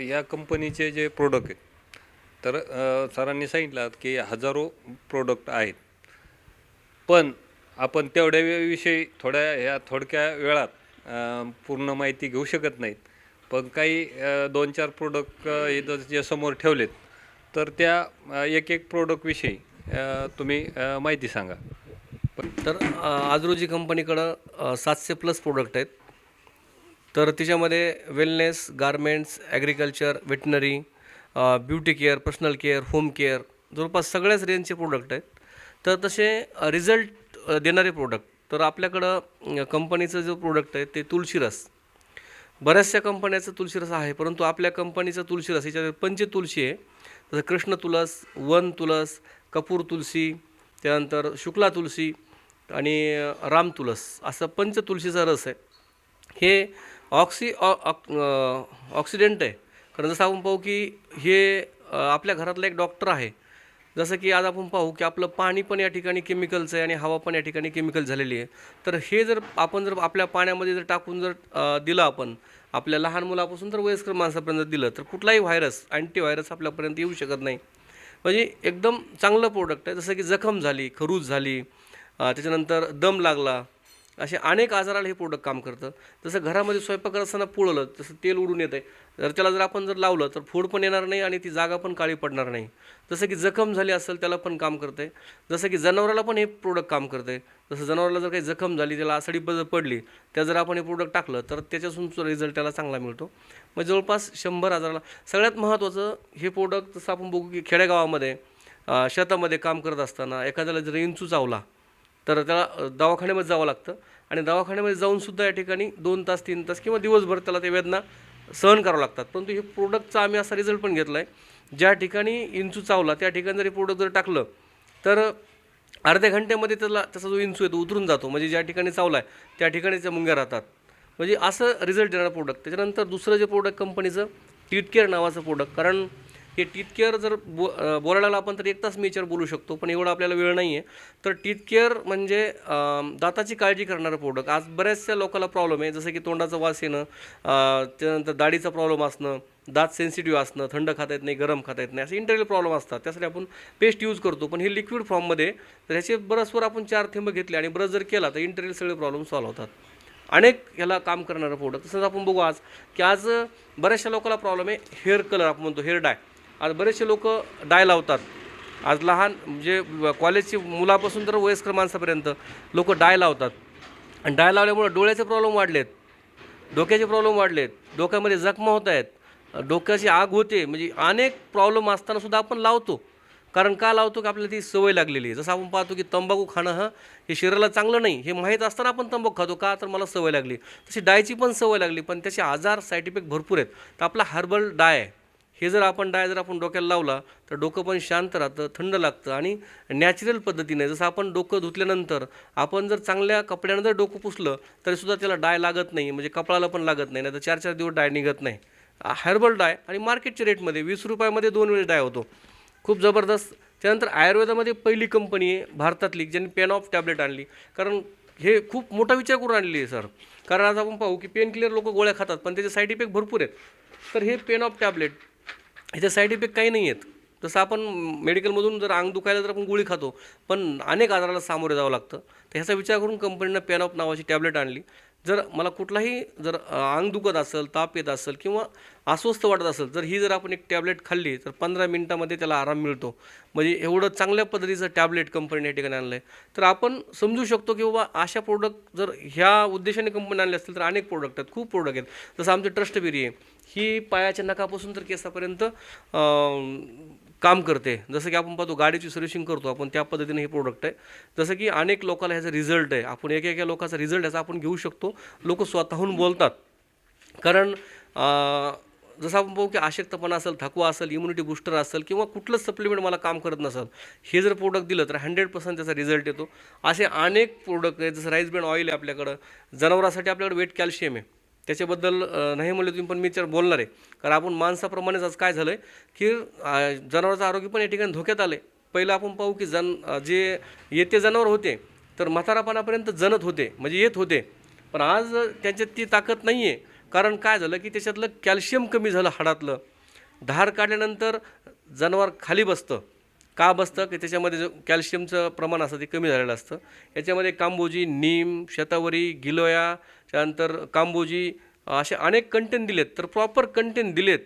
या कंपनीचे जे प्रोडक्ट आहेत तर सरांनी सांगितलं की हजारो प्रोडक्ट आहेत. पण आपण तेवढ्या विषयी थोड्या ह्या थोडक्या वेळात पूर्ण माहिती घेऊ शकत नाहीत. पण काही दोन चार प्रोडक्ट इथं जे समोर ठेवलेत तर त्या एक एक प्रोडक्टविषयी तुम्ही माहिती सांगा. तर आज रोजी कंपनीकडं सातशे प्लस प्रोडक्ट आहेत. तर त्याच्यामध्ये wellness garments agriculture veterinary beauty care personal care home care जवळपास सगळ्याच रेंजचे प्रोडक्ट आहेत. तर तसे रिझल्ट देणारे प्रोडक्ट तर आपल्याकडं कंपनीचं जो प्रोडक्ट आहे ते तुळशीरस बऱ्याचशा कंपन्याचं तुळशीरस आहे परंतु आपल्या कंपनीचं तुळशीरस याच्यात पंच तुळशी आहे. जसं कृष्ण तुलस वन तुलस कपूर तुलसी त्यानंतर शुक्ला तुलसी आणि राम तुलस असं पंच तुळशीचा रस आहे. हे ऑक्सी ऑ- ऑक्सिडेंट आहे. कारण जसं आपण पाहू की हे आपल्या घरातला एक डॉक्टर आहे. जसं की आज आपण पाहू की आपलं पाणी पण या ठिकाणी केमिकलचं आहे आणि हवा पण या ठिकाणी केमिकल झालेली आहे. तर हे जर आपण जर आपल्या पाण्यामध्ये जर टाकून जर दिलं आपण आपल्या लहान मुलापासून तर वयस्कर माणसापर्यंत दिलं तर कुठलाही व्हायरस अँटीव्हायरस आपल्यापर्यंत येऊ शकत नाही. म्हणजे एकदम चांगलं प्रोडक्ट आहे. जसं की जखम झाली खरूज झाली त्याच्यानंतर दम लागला असे अनेक आजाराला हे प्रोडक्ट काम करतं. जसं घरामध्ये स्वयंपाक करत असताना पुळलं तसं तेल उडून येतं आहे जर त्याला जर आपण जर लावलं तर फोड पण येणार नाही आणि ती जागा पण काळी पडणार नाही. जसं की जखम झाली असेल त्याला पण काम करतं आहे जसं की जनावराला पण हे प्रोडक्ट काम करतं आहे जसं जनावराला जर काही जखम झाली त्याला आसडी जर पडली त्या जर आपण हे प्रोडक्ट टाकलं तर त्याच्यातून रिझल्ट त्याला चांगला मिळतो. मग जवळपास शंभर हजाराला सगळ्यात महत्त्वाचं हे प्रोडक्ट जसं आपण बघू की खेडेगावामध्ये शेतामध्ये काम करत असताना एखाद्याला जर इंचू चावला तर त्याला दवाखान्यामध्ये जावं लागतं. आणि दवाखान्यामध्ये जाऊनसुद्धा या ठिकाणी दोन तास तीन तास किंवा दिवसभर त्याला ते वेदना सहन करावं लागतात. परंतु हे प्रोडक्टचा आम्ही असा रिझल्ट पण घेतला आहे ज्या ठिकाणी इंचू चावला त्या ठिकाणी जर हे प्रोडक्ट जर टाकलं तर अर्ध्या घंट्यामध्ये त्याला त्याचा जो इंचू आहे तो उतरून जातो. म्हणजे ज्या ठिकाणी चावला आहे त्या ठिकाणी त्या मुंग्या राहतात. म्हणजे असं रिझल्ट देणारं प्रोडक्ट त्याच्यानंतर दुसरं जे प्रोडक्ट कंपनीचं टीट केअर नावाचं प्रोडक्ट कारण हे टीथकेअर जर बो अं, बोलायला आपण तर एक तास मी याच्यावर बोलू शकतो पण एवढा आपल्याला वेळ नाही आहे तर टीथकेअर म्हणजे दाताची काळजी करणारं प्रोडक्ट आज बऱ्याचशा लोकांना प्रॉब्लेम आहे जसं की तोंडाचा वास येणं त्यानंतर दाढीचा प्रॉब्लेम असणं दात सेन्सिटिव्ह असणं थंड खाता येत नाही गरम खाता येत नाही असे इंटरनल प्रॉब्लेम असतात. त्यासाठी आपण पेस्ट यूज करतो. पण हे लिक्विड फॉर्ममध्ये तर ह्याचे ब्रशवर आपण चार थेंब घेतले आणि ब्रश जर केला तर इंटरनल सगळे प्रॉब्लेम सॉल्व्ह होतात. अनेक ह्याला काम करणारं प्रोडक्ट तसंच आपण बघू आज की आज बऱ्याचशा लोकांना प्रॉब्लेम आहे हेअर कलर आपण म्हणतो हेअर डाय आज बरेचसे लोक डाय लावतात. आज लहान म्हणजे कॉलेजची मुलापासून तर वयस्कर माणसापर्यंत लोक डाय लावतात. आणि डाय लावल्यामुळे डोळ्याचे प्रॉब्लेम वाढलेत. डोक्याचे प्रॉब्लेम वाढलेत. डोक्यामध्ये जखमा होत आहेत. डोक्याची आग होते. म्हणजे अनेक प्रॉब्लेम असतानासुद्धा आपण लावतो. कारण का लावतो? की आपल्याला ती सवय लागलेली आहे. जसं आपण पाहतो की तंबाखू खाणं हे शरीराला चांगलं नाही. हे माहीत असताना आपण तंबाखू खातो. का? तर मला सवय लागली. तशी डायची पण सवय लागली. पण त्याचे आजार साईड इफेक्ट भरपूर आहेत. तर आपला हर्बल डाय आहे. हे जर आपण डाय जर आपण डोक्याला लावला तर डोकं पण शांत राहतं थंड लागतं आणि नॅचरल पद्धतीने जसं आपण डोकं धुतल्यानंतर आपण जर चांगल्या कपड्यानं जर डोकं पुसलं तरीसुद्धा त्याला डाय लागत नाही म्हणजे कपडाला पण लागत नाही नाही तर चार चार दिवस डाय निघत नाही. हर्बल डाय आणि मार्केटच्या रेटमध्ये वीस रुपयामध्ये दोन वेळेस डाय होतो. खूप जबरदस्त. त्यानंतर आयुर्वेदामध्ये पहिली कंपनी आहे भारतातली ज्यांनी पेन ऑफ टॅबलेट आणली. कारण हे खूप मोठा विचार करून आणलेली आहे सर कारण आज आपण पाहू की पेन किलर लोक गोळ्या खातात पण त्याचे साईड इफेक्ट भरपूर आहेत. तर हे पेन ऑफ टॅबलेट ह्याचे साईड इफेक्ट काही नाही आहेत. जसं आपण मेडिकलमधून जर अंग दुखायला जर आपण गोळी खातो पण अनेक आजाराला सामोरे जावं लागतं. तर ह्याचा विचार करून कंपनीनं पेन ऑफ नावाची टॅबलेट आणली. जर मला कुठलाही जर अंग दुखत असेल ताप येत असेल किंवा अस्वस्थ वाटत असेल तर ही जर आपण एक टॅबलेट खाल्ली तर पंधरा मिनटामध्ये त्याला आराम मिळतो. म्हणजे एवढं चांगल्या पद्धतीचं टॅबलेट कंपनीने या ठिकाणी आणलं आहे तर आपण समजू शकतो की बाबा अशा प्रोडक्ट जर ह्या उद्देशाने कंपनी आणले असतील तर अनेक प्रोडक्ट आहेत. खूप प्रोडक्ट आहेत. जसं आमचे ट्रस्टबेरी आहे. ही पायाच्या नकापासून तर केसापर्यंत काम करते. जसं की आपण पाहतो गाडीची सर्व्हिसिंग करतो आपण त्या पद्धतीने हे प्रोडक्ट आहे. जसं की अनेक लोकांना ह्याचा रिझल्ट आहे. आपण एक एका लोकांचा रिझल्ट ह्याचा आपण घेऊ शकतो. लोक स्वतःहून बोलतात. कारण जसं आपण पाहू की अशक्तपणा असेल थकवा असेल इम्युनिटी बूस्टर असेल किंवा कुठलंच सप्लिमेंट मला काम करत नसेल हे जर प्रोडक्ट दिलं तर हंड्रेड पर्सेंट त्याचा रिझल्ट येतो. असे अनेक प्रोडक्ट आहेत जसं राईस ब्रँड ऑइल आहे आपल्याकडं. जनावरासाठी आपल्याकडे वेट कॅल्शियम आहे. त्याच्याबद्दल नाही म्हणले तुम्ही पण मी त्याच्यावर बोलणार आहे. कारण आपण माणसाप्रमाणेच आज काय झालं आहे की अ, जनावराचं आरोग्य पण या ठिकाणी धोक्यात आलं आहे पहिलं आपण पाहू की जन जे येते जनावर होते तर म्हातारापणापर्यंत जनत होते म्हणजे येत होते. पण आज त्यांच्यात ती ताकद नाही आहे कारण काय झालं की त्याच्यातलं कॅल्शियम कमी झालं हाडातलं. धार काढल्यानंतर जनावर खाली बसतं. का बसतं? की त्याच्यामध्ये जो कॅल्शियमचं प्रमाण असतं ते कमी झालेलं असतं. याच्यामध्ये कांबोजी नीम शतावरी गिलोया त्यानंतर कांबोजी असे अनेक कंटेंट दिलेत. तर प्रॉपर कंटेंट दिलेत.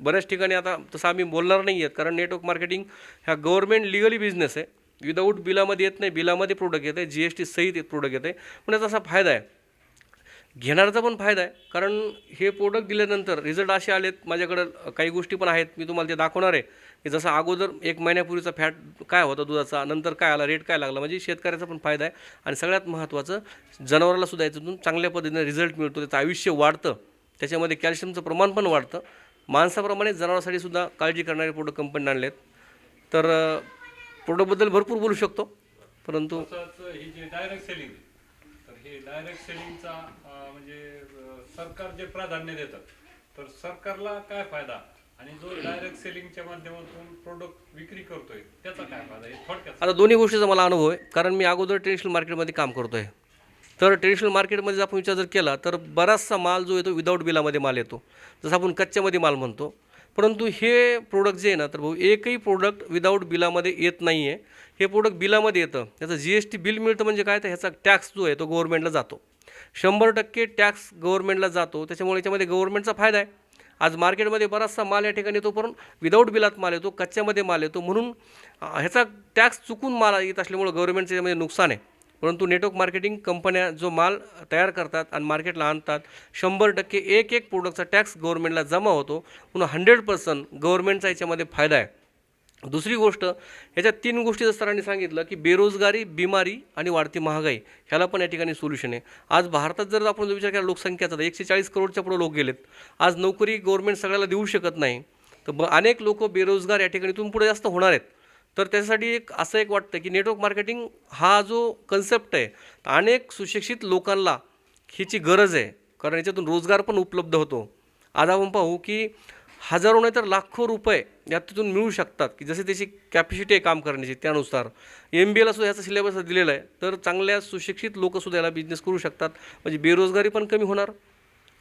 बऱ्याच ठिकाणी आता तसं आम्ही बोलणार नाही आहेत कारण नेटवर्क मार्केटिंग ह्या गव्हर्नमेंट लिगली बिझनेस आहे. विदाऊट बिलामध्ये येत नाही बिलामध्ये प्रोडक्ट येत आहे जी एस टी सहित प्रोडक्ट येत आहे. पण याचा असा फायदा आहे. घेणाऱ्याचा पण फायदा आहे. कारण हे प्रोडक्ट दिल्यानंतर रिझल्ट असे आलेत माझ्याकडं काही गोष्टी पण आहेत मी तुम्हाला ते दाखवणार आहे. की जसं अगोदर एक महिन्यापूर्वीचा फॅट काय होता दुधाचा नंतर काय आला रेट काय लागला म्हणजे शेतकऱ्याचा पण फायदा आहे. आणि सगळ्यात महत्त्वाचं जनावराला सुद्धा याच्यातून चांगल्या पद्धतीने रिझल्ट मिळतो त्याचं आयुष्य वाढतं. त्याच्यामध्ये कॅल्शियमचं प्रमाण पण वाढतं. माणसाप्रमाणे जनावरासाठी सुद्धा काळजी करणारे प्रोडक्ट नाही आहेत तर प्रोडक्टबद्दल भरपूर बोलू शकतो. परंतु ही जी डायरेक्ट सेलिंग तर हे डायरेक्ट सेलिंगचा म्हणजे सरकार जे प्राधान्य देतं तर सरकारला काय फायदा? आणि जो डायरेक्ट सेलिंगच्या माध्यमातून प्रोडक्ट विक्री करतोय त्याचा काय फायदा? हे थोडक्यात आता दोन्ही गोष्टीचा मला अनुभव आहे. कारण मी अगोदर ट्रेडिशनल मार्केटमध्ये काम करतो आहे तर ट्रेडिशनल मार्केटमध्ये जर आपण विचार जर केला तर बराचसा माल जो येतो विदाऊट बिलामध्ये माल येतो. जसं आपण कच्च्यामध्ये माल म्हणतो परंतु हे प्रोडक्ट जे आहे ना तर भाऊ एकही प्रोडक्ट विदाऊट बिलामध्ये येत नाही आहे हे प्रोडक्ट बिलामध्ये येतं. त्याचं जी एस टी बिल मिळतं म्हणजे काय? तर ह्याचा टॅक्स जो आहे तो गव्हर्नमेंटला जातो. शंभर टक्के टॅक्स गव्हर्नमेंटला जातो. त्याच्यामुळे याच्यामध्ये गव्हर्नमेंटचा फायदा आहे. आज मार्केटमध्ये बराचसा माल या ठिकाणी येतो पण विदाऊट बिलात माल येतो कच्च्यामध्ये माल येतो. म्हणून ह्याचा टॅक्स चुकून माल येत असल्यामुळं गव्हर्नमेंटचं याच्यामध्ये नुकसान आहे. परंतु नेटवर्क मार्केटिंग कंपन्या जो माल तयार करतात आणि मार्केटला आणतात शंभर टक्के एक एक प्रोडक्टचा टॅक्स गव्हर्नमेंटला जमा होतो. म्हणून हंड्रेड पर्सेंट गव्हर्नमेंटचा याच्यामध्ये फायदा आहे. दुसरी गोष्ट ह्याच्या तीन गोष्टी जर सरांनी सांगितलं की बेरोजगारी बिमारी आणि वाढती महागाई ह्याला पण या ठिकाणी सोल्युशन आहे. आज भारतात जर आपण जर विचार केला लोकसंख्याचा तर एकशे चाळीस करोडच्या पुढे लोक गेलेत. आज नोकरी गव्हर्नमेंट सगळ्याला देऊ शकत नाही. तर ब अनेक लोक बेरोजगार या ठिकाणी इथून पुढे जास्त होणार आहेत. तर त्याच्यासाठी एक असं एक वाटतं की नेटवर्क मार्केटिंग हा जो कन्सेप्ट आहे अनेक सुशिक्षित लोकांना ह्याची गरज आहे. कारण याच्यातून रोजगार पण उपलब्ध होतो. आज आपण पाहू की हजारो नाही तर लाखो रुपये यातून मिळू शकतात. की जसे त्याची कॅपॅसिटी आहे काम करण्याची त्यानुसार. एम बी एला सुद्धा ह्याचा सिलेबस दिलेला आहे. तर चांगल्या सुशिक्षित लोकंसुद्धा याला बिझनेस करू शकतात. म्हणजे बेरोजगारी पण कमी होणार.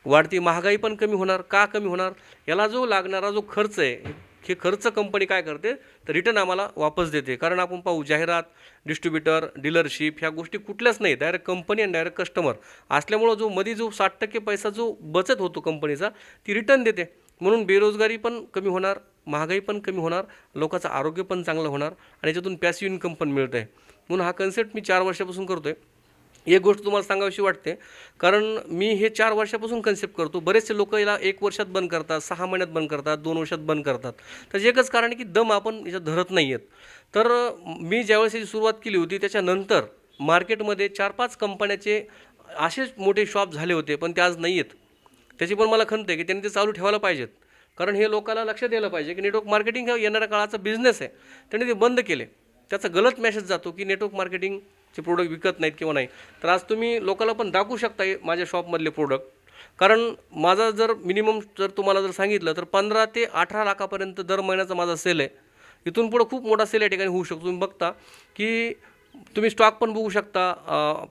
वाढती महागाई पण कमी होणार. का कमी होणार? याला जो लागणारा जो खर्च आहे हे खर्च कंपनी काय करते? तर रिटर्न आम्हाला वापस देते. कारण आपण पाहू जाहिरात डिस्ट्रीब्युटर डीलरशिप ह्या गोष्टी कुठल्याच नाही. डायरेक्ट कंपनी आणि डायरेक्ट कस्टमर असल्यामुळं जो मध्ये जो साठ टक्के पैसा जो बचत होतो कंपनीचा ती रिटर्न देते. म्हणून बेरोजगारी पण कमी होणार महागाई पण कमी होणार लोकांचं आरोग्य पण चांगलं होणार आणि याच्यातून पॅसिव्ह इन्कम पण मिळतं आहे म्हणून हा कन्सेप्ट मी चार वर्षापासून करतो आहे एक गोष्ट तुम्हाला सांगावीशी वाटते. कारण मी हे चार वर्षापासून कन्सेप्ट करतो. बरेचसे लोक याला एक वर्षात बंद करतात सहा महिन्यात बंद करतात दोन वर्षात बंद करतात. त्याचं एकच कारण आहे की दम आपण याच्यात धरत नाही आहेत तर मी ज्यावेळेस याची सुरुवात केली होती त्याच्यानंतर मार्केटमध्ये चार पाच कंपन्याचे असेच मोठे शॉप झाले होते पण ते आज नाही आहेत त्याची पण मला खंत आहे की त्यांनी ते चालू ठेवायला पाहिजेत. कारण हे लोकांना लक्ष द्यायला पाहिजे की नेटवर्क मार्केटिंग हा येणाऱ्या काळाचा बिझनेस आहे. त्यांनी ते बंद केले. त्याचा गलत मेसेज जातो की नेटवर्क मार्केटिंग मार्केटिंगचे प्रोडक्ट विकत नाहीत किंवा नाही. तर आज तुम्ही लोकांना पण दाखवू शकता माझ्या शॉपमधले प्रोडक्ट कारण माझा जर मिनिमम जर तुम्हाला जर सांगितलं तर पंधरा ते अठरा लाखापर्यंत दर महिन्याचा माझा सेल आहे. इथून पुढं खूप मोठा सेल या ठिकाणी होऊ शकतो. तुम्ही बघता की तुम्ही स्टॉक पण बघू शकता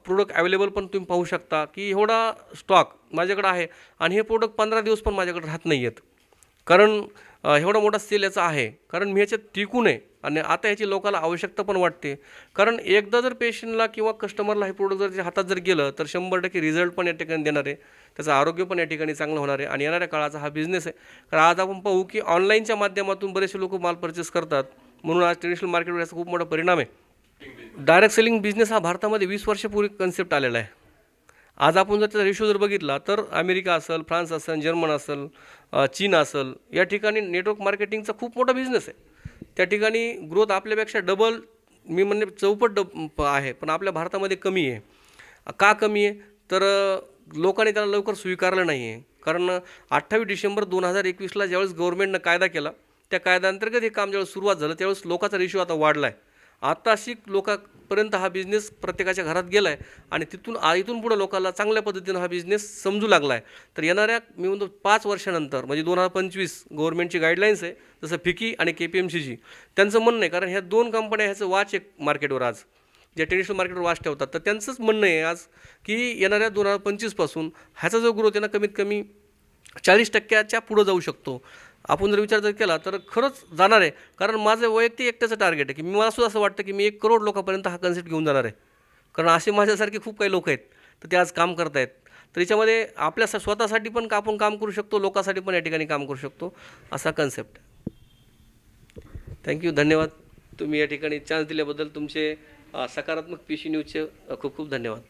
प्रोडक्ट अवेलेबल पण तुम्ही पाहू शकता की एवढा स्टॉक माझ्याकडं आहे. आणि हे प्रोडक्ट पंधरा दिवस पण माझ्याकडे राहत नाही आहेत कारण एवढा मोठा सेल याचा आहे. कारण मी ह्याच्यात टिकू नये. आणि आता ह्याची लोकांना आवश्यकता पण वाटते. कारण एकदा जर पेशंटला किंवा कस्टमरला हे प्रोडक्ट जर हातात जर गेलं तर शंभर टक्के रिझल्ट पण या ठिकाणी देणार. आहे त्याचं आरोग्य पण या ठिकाणी चांगलं होणार आहे. आणि येणाऱ्या काळाचा हा बिझनेस आहे. कारण आज आपण पाहू की ऑनलाईनच्या माध्यमातून बरेचसे लोक माल परचेस करतात. म्हणून आज ट्रेडिशनल मार्केटवर याचा खूप मोठा परिणाम आहे. डायरेक्ट सेलिंग बिझनेस हा भारतामध्ये वीस वर्षापूर्वी कन्सेप्ट आलेला आहे. आज आपण जर त्याचा रेशो जर बघितला तर अमेरिका असेल फ्रान्स असेल जर्मन असेल चीन असेल या ठिकाणी नेटवर्क मार्केटिंगचा खूप मोठा बिझनेस आहे. त्या ठिकाणी ग्रोथ आपल्यापेक्षा डबल मी म्हणजे चौपट डब प- आहे पण आपल्या भारतामध्ये कमी आहे. का कमी आहे? तर लोकांनी त्याला लवकर स्वीकारलं नाही आहे कारण अठ्ठावीस डिसेंबर दोन हजार एकवीसला ज्यावेळेस गव्हर्नमेंटनं कायदा केला त्या कायद्याअंतर्गत हे काम ज्यावेळेस सुरुवात झालं त्यावेळेस लोकांचा रेशो आता वाढला आहे आता शिक लोकांपर्यंत हा बिझनेस प्रत्येकाच्या घरात गेला आहे आणि तिथून आ इथून पुढं लोकांना चांगल्या पद्धतीनं हा बिझनेस समजू लागला आहे तर येणाऱ्या मी म्हणतो पाच वर्षानंतर म्हणजे दोन हजार पंचवीस गव्हर्नमेंटची गाईडलाईन्स आहे जसं फिकी आणि के पी एम सीची त्यांचं म्हणणं आहे कारण ह्या दोन कंपन्या ह्याचं वाच एक मार्केटवर आज. जे ट्रेडिशनल मार्केटवर वाच ठेवतात तर त्यांचंच म्हणणं आहे आज की येणाऱ्या दोन हजार पंचवीसपासून ह्याचा जो ग्रोथ आहे ना कमीत कमी चाळीस टक्क्याच्या पुढं जाऊ शकतो. आपण जर विचार जर केला तर खरंच जाणार आहे. कारण माझं वैयक्तिक एकट्याचं टार्गेट आहे की मी मला सुद्धा असं वाटतं की मी एक करोड लोकांपर्यंत हा कन्सेप्ट घेऊन जाणार आहे. कारण असे माझ्यासारखे खूप काही लोक आहेत तर ते आज काम करत आहेत तर याच्यामध्ये आपल्या स- स्वतःसाठी पण का आपण काम करू शकतो लोकांसाठी पण या ठिकाणी काम करू शकतो असा कन्सेप्ट थँक्यू धन्यवाद. तुम्ही या ठिकाणी चान्स दिल्याबद्दल तुमचे सकारात्मक पी सी न्यूजचे खूप खूप धन्यवाद.